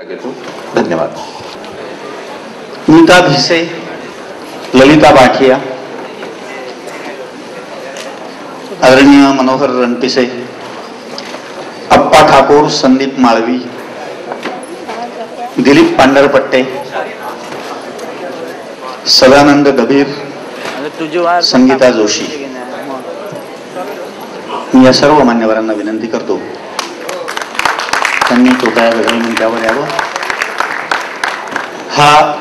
धन्यवाद। नीता भिसे ललिता बाठिया आदरणीय मनोहर रणपिसे अप्पा ठाकूर संदीप माळवी दिलीप पांढरपट्टे सदानंद गभीर संगीता जोशी। मी या सर्व मान्यवरांना विनंती करतो त्यांनी कृपया गझल मंचावर यावं? हा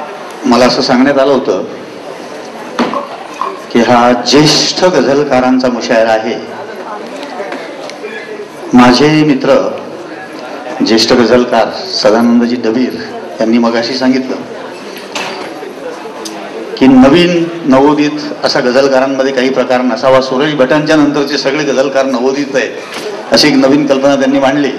मला असं सांगण्यात आलं होतं की हा ज्येष्ठ गझलकारांचा मुशायरा आहे. माझे मित्र ज्येष्ठ गझलकार सदानंदजी डबीर यांनी मगाशी सांगितलं की नवीन नवोदित असा गझलकारांमध्ये काही प्रकार नसावा. सुरेश भटांच्या नंतरचे सगळे गझलकार नवोदित आहेत अशी एक नवीन कल्पना त्यांनी मांडली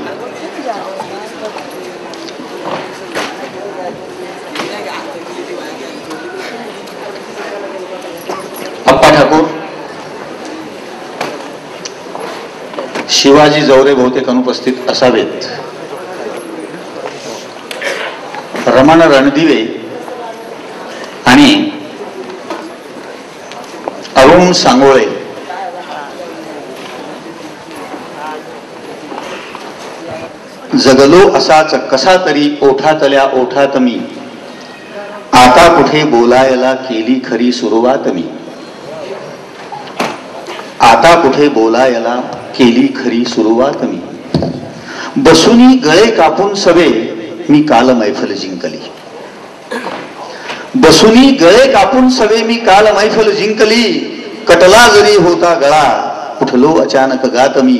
अप्पा ठाकूर शिवाजी जवरे बहुतेक अनुपस्थित असावेत. रमण रणदिवे आणि अरुण सांगोळे. जगलो असाच कसा तरी ओठातल्या ओठात मी आता कुठे बोलायला केली खरी सुरुवात मी. आता कुठे बोलायला केली खरी सुरुवात मी. बसुनी गळे कापून सवे मी काल मैफल जिंकली. बसुनी गळे कापून सवे मी काल मैफल जिंकली. कटला जरी होता गळा उठलो अचानक गात मी.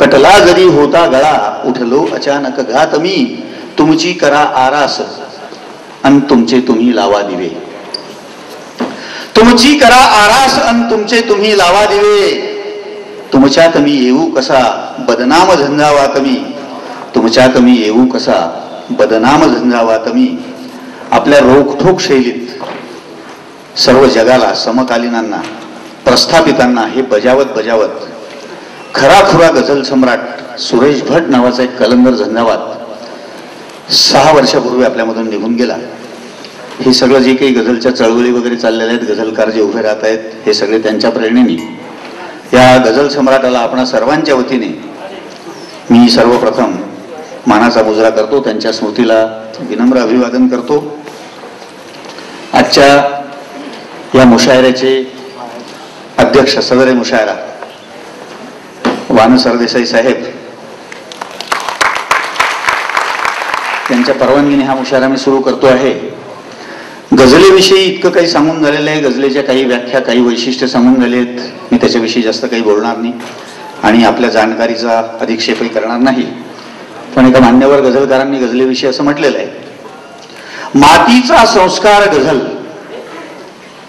कटला जरी होता गळा उठलो अचानक गात मी. तुमची करा आरास अन तुमचे तुम्ही लावा दिवे. तुमची करा आरास अन तुमचे तुम्ही लावा दिवे. तुमच्यात मी येऊ कसा बदनाम झंझावा कमी? तुमच्यात मी येऊ कसा बदनाम झंझावा कमी आपल्या रोखठोक शैलीत सर्व जगाला समकालीनांना प्रस्थापितांना हे बजावत बजावत खराखुरा गझल सम्राट सुरेश भट नावाचा एक कलंदर झंझावात सहा वर्षापूर्वी आपल्यामधून निघून गेला. हे सगळं जे काही गझलच्या चळवळी वगैरे चाललेल्या आहेत गझलकार जे उभे राहत आहेत हे सगळे त्यांच्या प्रेरणेने या गझल सम्राटाला आपणा सर्वांच्या वतीने मी सर्वप्रथम मानाचा मुजरा करतो त्यांच्या स्मृतीला विनम्र अभिवादन करतो. आजच्या या मुशायऱ्याचे अध्यक्ष सदरे मुशायरा वान सरदेसाई साहेब त्यांच्या परवानगीने हा मुशायरा मी सुरू करतो आहे. गझलेविषयी इतकं काही सांगून झालेलं आहे गझलेच्या काही व्याख्या काही वैशिष्ट्य सांगून झाले आहेत त्याच्याविषयी जास्त काही बोलणार नाही आणि आपल्या जाणकारीचा अधिक्षेपही करणार नाही. पण एका मान्यवर गझलकारांनी गझलेविषयी असं म्हटलेलं आहे मातीचा संस्कार गझल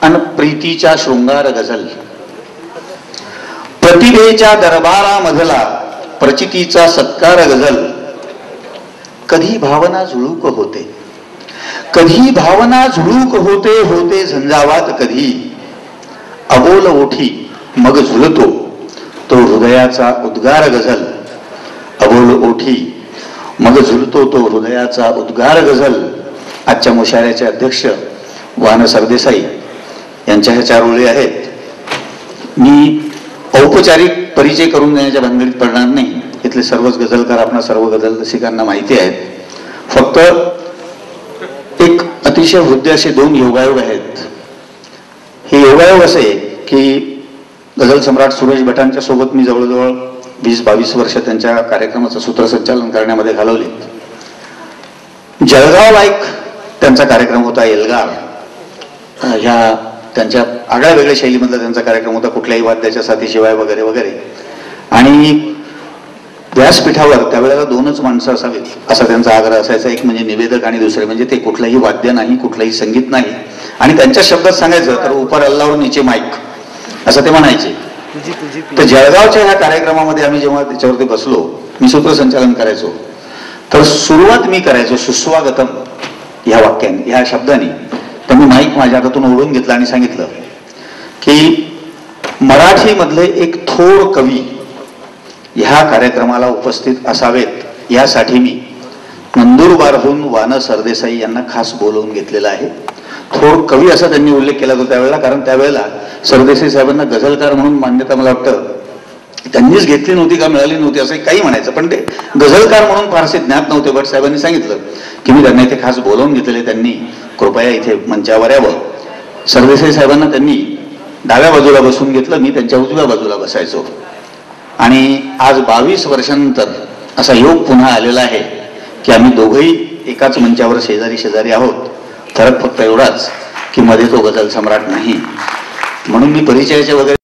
आणि प्रीतीच्या शृंगार गझल. प्रतिभेच्या दरबारामधला प्रचितीचा सत्कार गझल. कधी भावना झुळूक होते कधी भावना झुळूक होते होते झंझावात कधी. अबोल ओठी मग झुलतो. तो हृदयाचा उद्गार गझल. अबोल ओठी. मग झुलतो तो हृदयाचा उद्गार गझल. आजच्या मुशाऱ्याचे अध्यक्ष वान सरदेसाई यांच्या ह्या चार ओळी आहेत. मी औपचारिक परिचय करून देण्याच्या भानगडीत पडणार नाही. इथले सर्वच गझलकार आपणा सर्व गझल रसिकांना माहिती आहेत. फक्त एक अतिशय वृद्ध असे दोन योगायोग आहेत. हे योगायोग असे की गझल सम्राट सुरेश भटांच्या सोबत मी जवळजवळ वीस बावीस वर्ष त्यांच्या कार्यक्रमाचं सूत्रसंचालन करण्यामध्ये घालवली. जळगाव लाईक त्यांचा कार्यक्रम होता एल्गार. ह्या त्यांच्या आगळ्या वेगळ्या शैलीमधला त्यांचा कार्यक्रम होता कुठल्याही वाद्याच्या साथीशिवाय वगैरे वगैरे. आणि व्यासपीठावर त्यावेळेला दोनच माणसं असावीत असा त्यांचा आग्रह असायचा. एक म्हणजे निवेदक आणि दुसरे म्हणजे ते कुठलंही वाद्य नाही कुठलंही संगीत नाही. आणि त्यांच्या शब्दात सांगायचं तर उपर अल्लावर नीचे माईक असं ते म्हणायचे. तर जळगावच्या ह्या कार्यक्रमामध्ये आम्ही जेव्हा त्याच्यावरती बसलो मी सूत्रसंचालन करायचो. तर सुरुवात मी करायचो सुस्वागतम ह्या वाक्याने ह्या शब्दाने. त्यांनी माईक माझ्या हातातून ओढून घेतला आणि सांगितलं की मराठीमधले एक थोर कवी ह्या कार्यक्रमाला उपस्थित असावेत. यासाठी मी नंदुरबारहून वान सरदेसाई यांना खास बोलवून घेतलेलं आहे. थोर कवी असा त्यांनी उल्लेख केला होता त्यावेळेला कारण त्यावेळेला सरदेसाई साहेबांना गझलकार म्हणून मान्यता मला वाटतं. त्यांनीच घेतली नव्हती का मिळाली नव्हती असं काही म्हणायचं. पण ते गझलकार म्हणून फारसे ज्ञात नव्हते भट साहेबांनी सांगितलं की मी त्यांना इथे खास बोलावून घेतलेले त्यांनी. कृपया इथे मंचावर यावं. सरदेसाई साहेबांना त्यांनी डाव्या बाजूला बसून घेतलं मी त्यांच्या उजव्या बाजूला बसायचो. आणि आज बावीस वर्षानंतर असा योग पुन्हा आलेला आहे की आम्ही दोघंही एकाच मंचावर शेजारी शेजारी आहोत. फरक फक्त एवढाच की मध्ये तो गझल सम्राट नाही. म्हणून मी परिचयाचे वगैरे